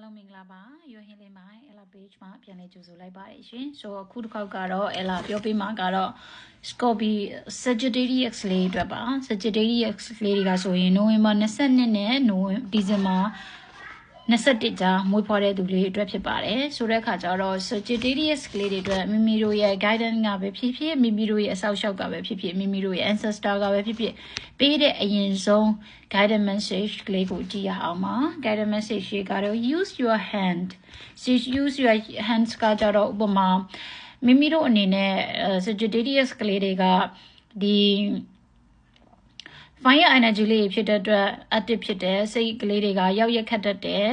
အားလုံးမင်္ဂလာပါရွှေဟင်းလေးမိုင်း Ella page မှာပြန်လည်ကြိုဆိုလိုက်ပါတယ်ရှင်ဆိုတော့အခုတစ်ခေါက်ကတော့ Ella ပြောပြမှာကတော့ Scorpio Sagittarius လေးအတွက်ပါ Sagittarius လေးတွေကဆိုရင်နိုဝင်ဘာ22နဲ့နိုဝင်ဒီဇင်ဘာ 21ကြာမွေးဖွားတဲ့သူလေးအတွက်ဖြစ်ပါတယ်ဆိုတဲ့အခါကျတော့ Sagittarius ကလေးတွေအတွက်မိမိတို့ရဲ့ guidance ကပဲဖြစ်ဖြစ်မိမိတို့ရဲ့အဆောက်အအုံကပဲဖြစ်ဖြစ်မိမိတို့ရဲ့ ancestor ကပဲဖြစ်ဖြစ်ပေးတဲ့အရင်ဆုံး guidance message ကလေးကိုကြည့်ရအောင်ပါ guidance message တွေကတော့ use your hand use your hands ကကြတော့ဥပမာမိမိတို့အနေနဲ့ Sagittarius ကလေးတွေကဒီ fire energy လေးဖြစ်တဲ့အတွက် active ဖြစ်တယ်စိတ်ကလေးတွေကရောက်ရက်ခတ်တတ်တယ်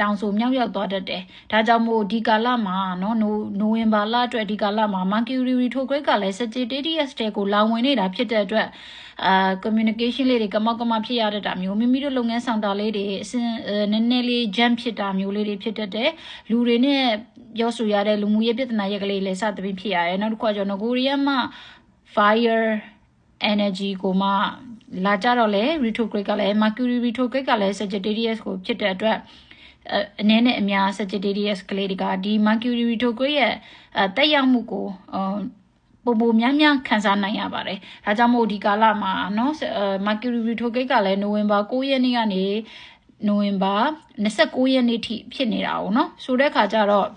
တောင်ဆူမြောက်ရောက်သွားတတ်တယ်ဒါကြောင့်မို့ဒီကာလမှာနော်နိုဝင်ဘာလအတွက်ဒီကာလမှာ Mercury retrograde ကလည်း Sagittarius တဲ့ကိုလောင်ဝင်နေတာဖြစ်တဲ့အတွက်အာ communication လေးတွေကမောက်ကမဖြစ်ရတတ်တာမျိုးမိမိတို့လုပ်ငန်းဆောင်တာလေးတွေအစင်းနည်းနည်းလေး jam ဖြစ်တာမျိုးလေးတွေဖြစ်တတ်တယ်လူတွေနဲ့ပြောဆိုရတဲ့လူမှုရေးပြဿနာရက်ကလေးလည်းစသဖြင့်ဖြစ်ရတယ်နောက်တစ်ခုကကျွန်တော်ကိုရီးယားမှာ fire energy ကိုမှ လာကြတော့လေ retrograde ကလည်း mercury retrograde ကလည်း sagittarius ကိုဖြစ်တဲ့အတွက်အနည်းနဲ့အများ sagittarius ကလေးတွေကဒီ mercury retrograde ရဲ့တက်ရောက်မှုကိုပုံပုံများများခံစားနိုင်ရပါတယ်။ဒါကြောင့်မို့ဒီကာလမှာနော် mercury retrograde ကလည်းနိုဝင်ဘာ9ရက်နေ့ကနေနိုဝင်ဘာ29ရက်နေ့ထိဖြစ်နေတာ哦เนาะဆိုတဲ့ခါကျတော့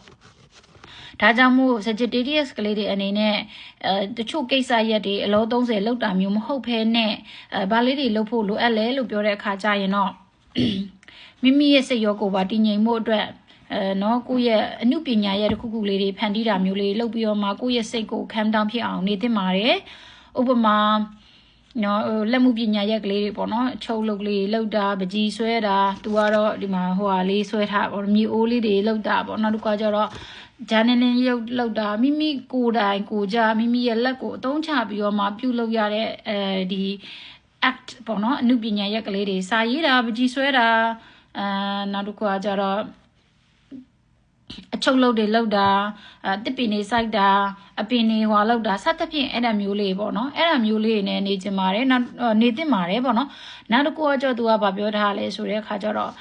ဒါကြောင့်မို့ Sagittarius ကလေးတွေအနေနဲ့ အဲတချို့ကိစ္စရက်တွေအလော30လောက်တာမျိုးမဟုတ်ဘဲနဲ့အဲဘာလေးတွေလုပ်ဖို့လိုအပ်လဲလို့ပြောတဲ့အခါကျရင်တော့မိမိရဲ့စိတ်ရောကိုယ်ပါတည်ငြိမ်မှုအတွက်အဲနော်ကိုယ့်ရဲ့အမှုပညာရဲ့တစ်ခုခုလေးတွေဖန်တီးတာမျိုးလေးလုပ်ပြီးတော့မှကိုယ့်ရဲ့စိတ်ကိုခံတောင်းဖြစ်အောင်နေသင့်ပါတယ်ဥပမာနော်လက်မှုပညာရက်ကလေးတွေပေါ့နော်အချုပ်လုပ်လေးလောက်တာပကြီးဆွဲတာသူကတော့ဒီမှာဟိုဟာလေးဆွဲထားပေါ့မြေအိုးလေးတွေလောက်တာပေါ့နောက်တစ်ခါကျတော့ ဂျာနယ်လင်းရုပ်လောက်တာမိမိကိုယ်တိုင်ကိုကြမိမိရဲ့လက်ကိုအသုံးချပြီးတော့မှပြုလုပ်ရတဲ့အဲဒီ act ပေါ့နော်အမှုပညာရက်ကလေးတွေစာရေးတာပကြီးဆွဲတာအဲနောက်တစ်ခါကျတော့အချုပ်လုပ်တွေလောက်တာအတစ်ပင်နေစိုက်တာအပင်နေဟွာလောက်တာစသဖြင့်အဲ့ဒါမျိုးလေးပေါ့နော်အဲ့ဒါမျိုးလေးနဲ့နေချင်ပါတယ်နောက်နေသင့်ပါတယ်ပေါ့နော်နောက်တစ်ခုကကြောသူကဗာပြောထားလဲဆိုတဲ့အခါကျတော့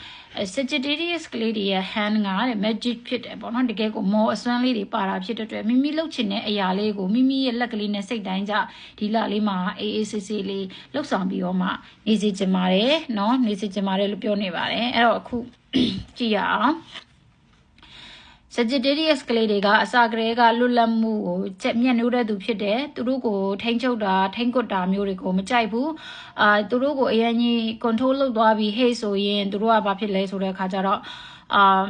Sagittarius ကလေးတွေရဲ့ hand ကတဲ့ magic ဖြစ်တယ်ပေါ့နော်တကယ်ကိုမောအစွမ်းလေးတွေပါတာဖြစ်တဲ့အတွက်မိမိလှုပ်ချင်တဲ့အရာလေးကိုမိမိရဲ့လက်ကလေးနဲ့စိတ်တိုင်းကြဒီလလေးမှာအေးအေးဆေးဆေးလေးလှုပ်ဆောင်ပြီးတော့မှနေစီချင်ပါတယ်เนาะနေစီချင်ပါတယ်လို့ပြောနေပါတယ်အဲ့တော့အခုကြည့်ရအောင် Sagittarius ကလေးတွေကအစာကလေးကလွတ်လပ်မှုကိုချက်မျက်နှိုးတဲ့သူဖြစ်တယ်သူတို့ကိုထိန်းချုပ်တာထိန်းကွပ်တာမျိုးတွေကိုမကြိုက်ဘူးအာသူတို့ကိုအရင်ကြီး control လုပ်သွားပြီးဟေ့ဆိုရင်သူတို့ကဘာဖြစ်လဲဆိုတဲ့အခါကျတော့အာ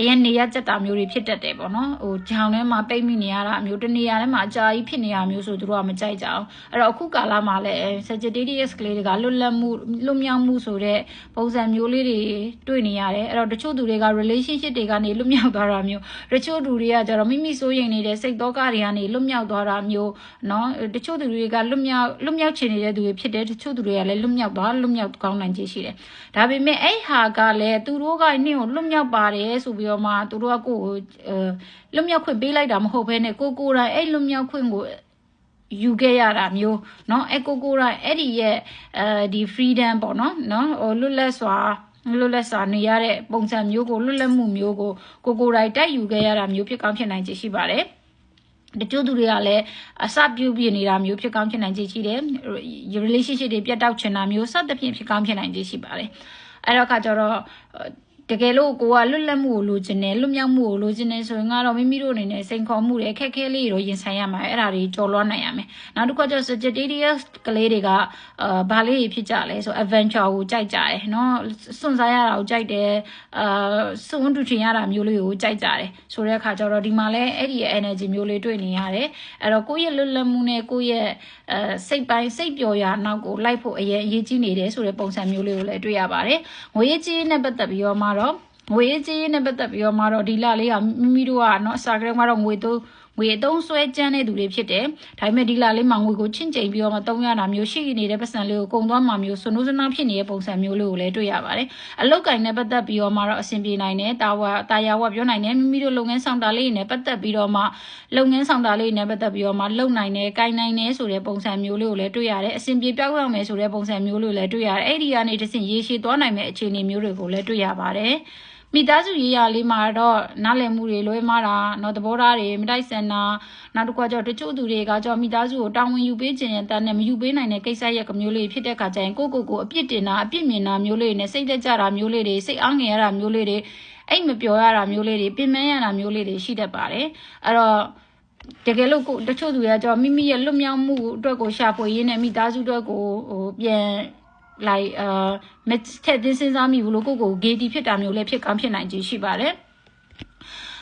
အရင်နေရကြက်တာမျိုးတွေဖြစ်တတ်တယ်ပေါ့နော်ဟိုဂျောင်ထဲမှာပိတ်မိနေရတာအမျိုးတနေရာထဲမှာအကြာကြီးဖြစ်နေရမျိုးဆိုသူတို့ကမကြိုက်ကြအောင်အဲ့တော့အခုကာလမှာလည်း Sagittarius ကလေးတွေကလွတ်လပ်မှုလွတ်မြောက်မှုဆိုတဲ့ပုံစံမျိုးလေးတွေတွေ့နေရတယ်အဲ့တော့တချို့သူတွေက relationship တွေကနေလွတ်မြောက်သွားတာမျိုးတချို့သူတွေကကျတော့မိမိစိုးရိမ်နေတဲ့စိတ်တော့ကတွေကနေလွတ်မြောက်သွားတာမျိုးနော်တချို့သူတွေကလွတ်မြောက်လွတ်မြောက်ချင်နေတဲ့သူတွေဖြစ်တယ်တချို့သူတွေကလည်းလွတ်မြောက်သွားလွတ်မြောက်ကောင်းနိုင်ခြင်းရှိတယ်ဒါပေမဲ့အဲ့ဟာကလည်းသူတို့ကနှင်းကိုလွတ်မြောက်ပါတယ်ဆိုပြီးတော့မှသူတို့ကကိုယ်လွတ်မြောက်ခွင့်ပေးလိုက်တာမဟုတ်ဘဲနဲ့ကိုကိုယ်တိုင်အဲ့လွတ်မြောက်ခွင့်ကိုယူခဲ့ရတာမျိုးเนาะအဲ့ကိုကိုယ်တိုင်အဲ့ဒီရဲ့အဲဒီ freedom ပေါ့เนาะเนาะဟိုလွတ်လပ်စွာလွတ်လပ်စွာနေရတဲ့ပုံစံမျိုးကိုလွတ်လပ်မှုမျိုးကိုကိုကိုယ်တိုင်တိုက်ယူခဲ့ရတာမျိုးဖြစ်ကောင်းဖြစ်နိုင်ခြေရှိပါတယ်တချို့သူတွေကလည်းအစပြုပြနေတာမျိုးဖြစ်ကောင်းဖြစ်နိုင်ခြေရှိတယ် relationship တွေပြတ်တောက်ချင်တာမျိုးစသဖြင့်ဖြစ်ကောင်းဖြစ်နိုင်ခြေရှိပါတယ်အဲ့တော့ခါကျတော့ တကယ်လို့ကိုကလွတ်လပ်မှုကိုလိုချင်တယ်လွတ်မြောက်မှုကိုလိုချင်တယ်ဆိုရင်ကတော့မိမိတို့အနေနဲ့စိန်ခေါ်မှုတွေအခက်အခဲလေးတွေရင်ဆိုင်ရမှာအဲ့ဒါတွေကျော်လွှားနိုင်ရမယ်နောက်တစ်ခါကျ Sagittarius ကလေးတွေကအာဘာလေးဖြစ်ကြလဲဆို adventure ကိုကြိုက်ကြတယ်နော်စွန့်စားရတာကိုကြိုက်တယ်အာစွန့်တူချင်ရတာမျိုးလေးကိုကြိုက်ကြတယ်ဆိုတဲ့အခါကျတော့ဒီမှာလဲအဲ့ဒီ energy မျိုးလေးတွေ့နေရတယ်အဲ့တော့ကိုယ့်ရဲ့လွတ်လပ်မှုနဲ့ကိုယ့်ရဲ့အဲစိတ်ပိုင်းစိတ်ပျော်ရာနောက်ကိုလိုက်ဖို့အရေးအရေးကြီးနေတယ်ဆိုတဲ့ပုံစံမျိုးလေးကိုလည်းတွေ့ရပါတယ်ငွေရေးကြေးနဲ့ပတ်သက်ပြီးတော့မှတော့ငွေကြေးနဲ့ပတ်သက်ပြီးတော့မှတော့ဒီလလေးကမိမိတို့ကเนาะအစာကလေးမှာတော့ငွေသုံး ငွေအသုံးဆွဲကျန်းတဲ့သူတွေဖြစ်တယ်။ဒါပေမဲ့ဒီလလေးမှာငွေကိုချင့်ချိန်ပြီးတော့မှသုံးရတာမျိုးရှိနေတဲ့ပတ်စံလေးကိုကုန်သွားမှမျိုးဆွနိုးစနာဖြစ်နေတဲ့ပုံစံမျိုးလေးကိုလည်းတွေ့ရပါတယ်။အလောက်ကင်နဲ့ပတ်သက်ပြီးတော့မှတော့အဆင်ပြေနိုင်တယ်။တာဝါတာယာဝပြောနိုင်တယ်မိမိတို့လုပ်ငန်းဆောင်တာလေးနဲ့ပတ်သက်ပြီးတော့မှလုပ်ငန်းဆောင်တာလေးနဲ့ပတ်သက်ပြီးတော့မှလုပ်နိုင်တယ်၊ကိုင်နိုင်တယ်ဆိုတဲ့ပုံစံမျိုးလေးကိုလည်းတွေ့ရတယ်။အဆင်ပြေပြောက်ရောက်မယ်ဆိုတဲ့ပုံစံမျိုးလေးကိုလည်းတွေ့ရတယ်။အဲ့ဒီကနေတစ်ဆင့်ရေရှည်သွားနိုင်မဲ့အခြေအနေမျိုးတွေကိုလည်းတွေ့ရပါတယ်။ မိသားစုရေးရလေးမှာတော့နားလည်မှုတွေလွဲမှားတာနော်သဘောထားတွေမတိုက်ဆန်တာနောက်တစ်ခုကကြောတချို့သူတွေကကြောမိသားစုကိုတာဝန်ယူပေးခြင်းရဲ့တန်းနဲ့မယူပေးနိုင်တဲ့ကိစ္စရပ်ကမျိုးလေးဖြစ်တဲ့ခါကျရင်ကိုကိုကိုအပြစ်တင်တာအပြစ်မြင်တာမျိုးလေးနဲ့စိတ်သက်ကြတာမျိုးလေးတွေစိတ်အားငယ်ရတာမျိုးလေးတွေအိတ်မပြောရတာမျိုးလေးတွေပင်ပန်းရတာမျိုးလေးတွေရှိတတ်ပါတယ်အဲ့တော့တကယ်လို့ကိုတချို့သူတွေကကြောမိမိရဲ့လွတ်မြောက်မှုအတွက်ကိုရှာဖွေရင်းနဲ့မိသားစုအတွက်ကိုဟိုပြန် လိုက်အာမထက်သင်းစဉ်းစားမိဘူးလို့ကိုကိုဂေတီဖြစ်တာမျိုးလည်းဖြစ်ကောင်းဖြစ်နိုင်ခြေရှိပါတယ်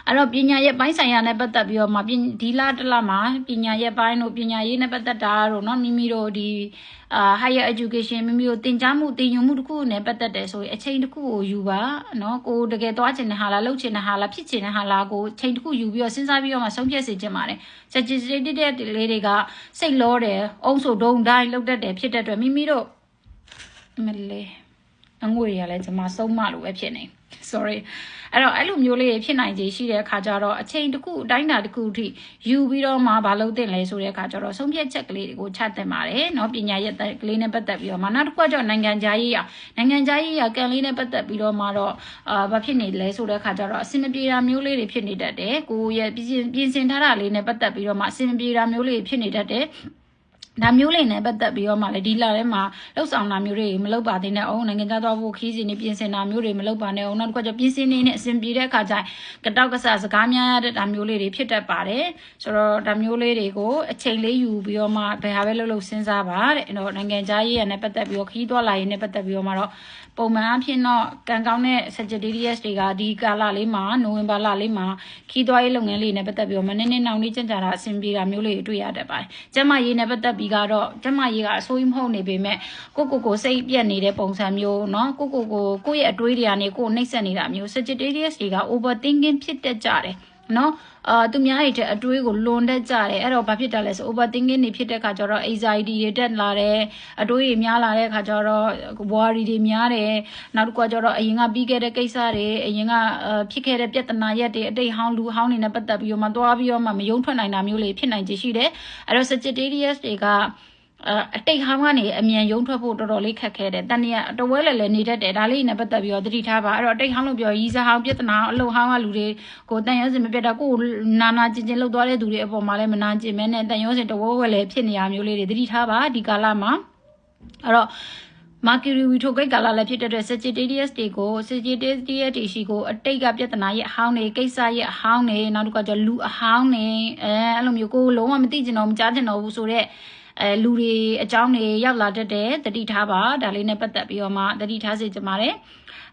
အဲ့တော့ပညာရဲ့ပိုင်းဆိုင်ရာနဲ့ပတ်သက်ပြီးတော့မှဒီလတစ်လမှာပညာရဲ့ပိုင်းတို့ပညာရေးနဲ့ပတ်သက်တာတို့เนาะမိမိတို့ဒီအာ higher education မိမိတို့သင်ကြားမှုသင်ယူမှုတစ်ခုနဲ့ပတ်သက်တယ်ဆိုရင်အချိန်တစ်ခုကိုယူပါเนาะကိုတကယ်သွားချင်တဲ့ဟာလားလုပ်ချင်တဲ့ဟာလားဖြစ်ချင်တဲ့ဟာလားကိုအချိန်တစ်ခုယူပြီးတော့စဉ်းစားပြီးတော့မှဆုံးဖြတ်စေချင်ပါတယ် suggested တဲ့လေးတွေကစိတ်လောတယ်အုံးဆိုဒုံတိုင်းလုပ်တတ်တယ်ဖြစ်တဲ့အတွက်မိမိတို့ မလေးအငွေတွေကလည်းကျွန်မဆုံးမလို့ပဲဖြစ်နေ sorry အဲ့တော့အဲ့လိုမျိုးလေးဖြစ်နိုင်ခြေရှိတဲ့အခါကျတော့အချိန်တစ်ခုအတိုင်းအတာတစ်ခုအထိယူပြီးတော့မှမလုပ်သင့်လဲဆိုတဲ့အခါကျတော့ဆုံးဖြတ်ချက်ကလေးတွေကိုချသင့်ပါတယ်เนาะပညာရက်ကလေးနဲ့ပတ်သက်ပြီးတော့မှနောက်တစ်ခုကကျတော့နိုင်ငံခြားရေးရနိုင်ငံခြားရေးရကန်လေးနဲ့ပတ်သက်ပြီးတော့မှတော့အာဘာဖြစ်နေလဲဆိုတဲ့အခါကျတော့အဆင်မပြေတာမျိုးလေးတွေဖြစ်နေတတ်တယ်ကိုရဲ့ပြင်ဆင်ထားတာလေးနဲ့ပတ်သက်ပြီးတော့မှအဆင်မပြေတာမျိုးလေးဖြစ်နေတတ်တယ် ဒါမျိုးလေးနဲ့ပတ်သက်ပြီးတော့မှလေဒီလာထဲမှာလှုပ်ဆောင်တာမျိုးတွေမလုပ်ပါသေးနဲ့အောင်နိုင်ငံသားသွားဖို့ခီးစီနေပြင်ဆင်တာမျိုးတွေမလုပ်ပါနဲ့အောင်နောက်တစ်ခါကျပြင်ဆင်နေနဲ့အဆင်ပြေတဲ့အခါကျရင်ကတောက်ကဆစကားများရတဲ့ဒါမျိုးလေးတွေဖြစ်တတ်ပါတယ်ဆိုတော့ဒါမျိုးလေးတွေကိုအချိန်လေးယူပြီးတော့မှဘယ်ဟာပဲလုပ်လို့စဉ်းစားပါတဲ့အဲ့တော့နိုင်ငံသားရေးရနဲ့ပတ်သက်ပြီးတော့ခီးသွားလာရေးနဲ့ပတ်သက်ပြီးတော့မှတော့ ပုံမှန်အဖြစ်တော့ကံကောင်းတဲ့ Sagittarius တွေကဒီကာလလေးမှာနိုဝင်ဘာလလေးမှာခီးသွားရေးလုပ်ငန်းလေးနဲ့ပတ်သက်ပြီးတော့မနေ့နေ့နောက်နေ့ကြံ့ကြာတာအဆင်ပြေတာမျိုးလေးတွေ့ရတတ်ပါတယ်။ကျမရေးနဲ့ပတ်သက်ပြီးကတော့ကျမရေးကအဆိုးကြီးမဟုတ်နေပေမဲ့ကိုကိုကိုစိတ်ပြက်နေတဲ့ပုံစံမျိုးเนาะကိုကိုကိုကိုယ့်ရဲ့အတွေးတွေကနေကိုယ်နှိမ့်ဆက်နေတာမျိုး Sagittarius တွေက overthinking ဖြစ်တတ်ကြတယ် နော်အာသူများတွေတဲ့အတွေးကိုလွန်တတ်ကြတယ်အဲ့တော့ဘာဖြစ်တာလဲဆို overthinking တွေဖြစ်တဲ့ခါကျတော့ anxiety တွေတက်လာတယ်အတွေးတွေများလာတဲ့ခါကျတော့ worry တွေများတယ်နောက်တစ်ခုကကျတော့အရင်ကပြီးခဲ့တဲ့ကိစ္စတွေအရင်ကဖြစ်ခဲ့တဲ့ပြဿနာရက်တွေအတိတ်ဟောင်းလူဟောင်းတွေနဲ့ပတ်သက်ပြီးတော့မှသွားပြီးတော့မှမယုံထွက်နိုင်တာမျိုးလေးဖြစ်နိုင်ခြေရှိတယ်အဲ့တော့ Sagittarius တွေက အတိတ်ဟောင်းကနေအမြန်ရုံထွက်ဖို့တော်တော်လေးခက်ခဲတယ်တန်နေရတဝဲလည်းလည်းနေတတ်တယ်ဒါလေးနဲ့ပတ်သက်ပြီးတော့သတိထားပါအဲ့တော့အတိတ်ဟောင်းလို့ပြောရီးစားဟောင်းပြဿနာအလုံဟောင်းကလူတွေကိုတန်ရုံးစင်မပြတ်တော့ကိုနာနာကျင်ကျင်လှုပ်သွားတဲ့သူတွေအပေါ်မှာလည်းမနာကျင်မဲနဲ့တန်ရုံးစင်တဝဲဝဲလည်းဖြစ်နေရမျိုးလေးတွေသတိထားပါဒီကာလမှာအဲ့တော့မာကီရီဝီထိုကိတ်ကာလလည်းဖြစ်တဲ့အတွက် Sagittarius တွေကို Sagittarius တွေရှိကိုအတိတ်ကပြဿနာရဲ့အဟောင်းတွေကိစ္စရဲ့အဟောင်းတွေနောက်တစ်ခါကျလူအဟောင်းတွေအဲအဲ့လိုမျိုးကိုလုံးဝမသိကျင်တော့မကြားကျင်တော့ဘူးဆိုတော့ အဲလူတွေအကြောင်းတွေရောက်လာတတ်တယ်တတိထားပါဒါလေးနဲ့ပတ်သက်ပြီးတော့မှတတိထားစေချင်ပါတယ်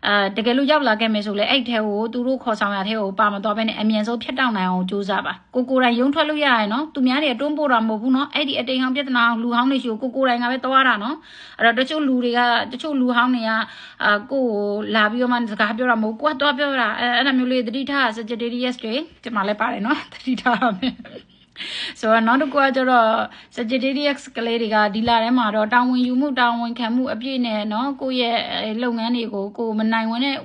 အဲတကယ်လို့ရောက်လာခဲ့မယ်ဆိုလဲအဲ့ထဲကိုသူတို့ခေါ်ဆောင်ရတဲ့ကိုပါမသွားဘဲနဲ့အမြန်ဆုံးဖြတ်တောက်နိုင်အောင်ကြိုးစားပါကိုကိုယ်တိုင်ရုံထွက်လို့ရရနော်သူများတွေတွန်းပို့တာမဟုတ်ဘူးနော်အဲ့ဒီအတိမ်ဟောင်းပြဿနာလူဟောင်းတွေရှိကိုကိုကိုယ်တိုင်ကပဲသွားတာနော်အဲ့တော့တချို့လူတွေကတချို့လူဟောင်းတွေကအာကိုကိုလာပြီးတော့မှစကားပြောတာမဟုတ်ကိုကသွားပြောတာအဲအဲ့ဒါမျိုးလေးတတိထား Sagittarius တွေဒီမှာလည်းပါတယ်နော်တတိထားမယ် ဆိုတော့နောက်တစ်ခုကကျတော့ Sagittarius ကလေးတွေကဒီလထဲမှာတော့တာဝန်ယူမှုတာဝန်ခံမှုအပြည့်နဲ့เนาะကိုယ့်ရဲ့လုပ်ငန်းတွေကိုကိုမနိုင်ဝင်တဲ့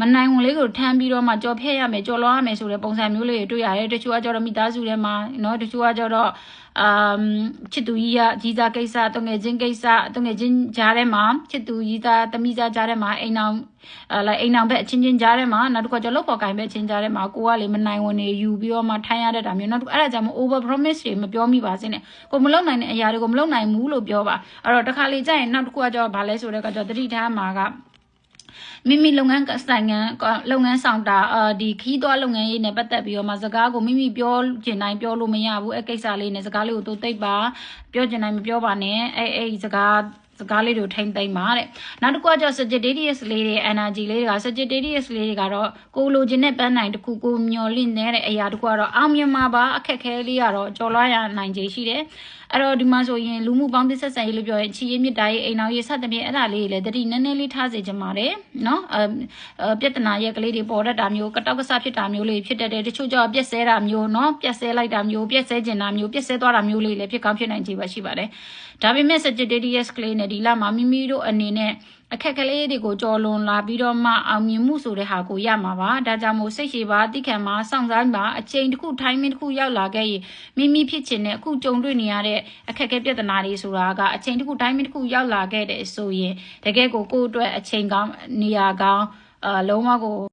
မနိုင်ဝင်လေးကိုထမ်းပြီးတော့မှကြော်ဖြတ်ရမယ်ကြော်လွှားရမယ်ဆိုတဲ့ပုံစံမျိုးလေးတွေတွေ့ရတယ်တချို့ကကျတော့မိသားစုထဲမှာเนาะတချို့ကကျတော့အမ်ချစ်သူကြီးရကြီးစားကိစ္စတငယ်ချင်းကိစ္စတငယ်ချင်းကြားထဲမှာချစ်သူကြီးသားတမိသားကြားထဲမှာအိမ်အောင်အဲလိုက်အိမ်အောင်ဘက်အချင်းချင်းကြားထဲမှာနောက်တစ်ခါကျလောက်ပေါ်ကိုင်ဘက်ချင်းကြားထဲမှာကိုကလေမနိုင်ဝင်နေယူပြီးတော့မှထိုင်းရတဲ့တာမျိုးနောက်တစ်ခါအဲ့ဒါကြောင့် over promise တွေမပြောမိပါစေနဲ့ကိုမလုံနိုင်တဲ့အရာတွေကိုမလုံနိုင်ဘူးလို့ပြောပါအဲ့တော့တစ်ခါလေကြာရင်နောက်တစ်ခုကကျတော့ဘာလဲဆိုတော့ကကျတော့တတိထားမှာက မိမိလုပ်ငန်းဆိုင်ငံလုပ်ငန်းဆောင်တာအာဒီခီးသွားလုပ်ငန်းရေးနဲ့ပတ်သက်ပြီးတော့မှစကားကိုမိမိပြောချင်တိုင်းပြောလို့မရဘူးအဲကိစ္စလေးနဲ့စကားလေးကိုသူသိပ်ပါပြောချင်တိုင်းမပြောပါနဲ့အဲအဲစကားစကားလေးတွေကိုထိမ့်သိမ့်ပါတဲ့နောက်တစ်ခုကကျ Sagittarius လေးတွေ energy လေးတွေက Sagittarius လေးတွေကတော့ကိုလိုချင်တဲ့ပန်းနိုင်တစ်ခုကိုမျော်လင့်နေတဲ့အရာတစ်ခုကတော့အောင်မြင်မှာပါအခက်ခဲလေးကတော့ကြော်လွှားရနိုင်ခြေရှိတယ် အဲ့တော့ဒီမှာဆိုရင်လူမှုပေါင်းသစ်ဆက်ဆံရေးလို့ပြောရင်ချီရေးမြစ်တာရေးအိမ်အောင်ရေးစသဖြင့်အဲ့ဒါလေးတွေလည်းတတိနည်းနည်းလေးထားစေချင်ပါတယ်နော်အဲပြဿနာရဲ့ကလေးတွေပေါ်တတ်တာမျိုးကတောက်ကဆဖြစ်တာမျိုးလေးဖြစ်တတ်တယ်တချို့ကြောပြက်ဆဲတာမျိုးနော်ပြက်ဆဲလိုက်တာမျိုးပြက်ဆဲကျင်တာမျိုးပြက်ဆဲသွားတာမျိုးလေးလည်းဖြစ်ကောင်းဖြစ်နိုင်ခြေပါရှိပါတယ်ဒါပေမဲ့ Sagittarius ကလေးနဲ့ဒီလမှာမိမိတို့အနေနဲ့ အခက်ကလေးတွေကိုကြော်လွန်လာပြီးတော့မှအောင်မြင်မှုဆိုတဲ့ဟာကိုရမှာပါဒါကြောင့်မို့စိတ်ရှိပါတိခံပါစောင့်စားပါအချိန်တစ်ခု timing တစ်ခုရောက်လာခဲ့ရင်မိမိဖြစ်ချင်တဲ့အခုကြုံတွေ့နေရတဲ့အခက်အခဲပြဿနာတွေဆိုတာကအချိန်တစ်ခု timing တစ်ခုရောက်လာခဲ့တဲ့ဆိုရင်တကယ်ကိုကိုယ့်အတွက်အချိန်ကောင်းနေရာကောင်းအာလုံးဝကို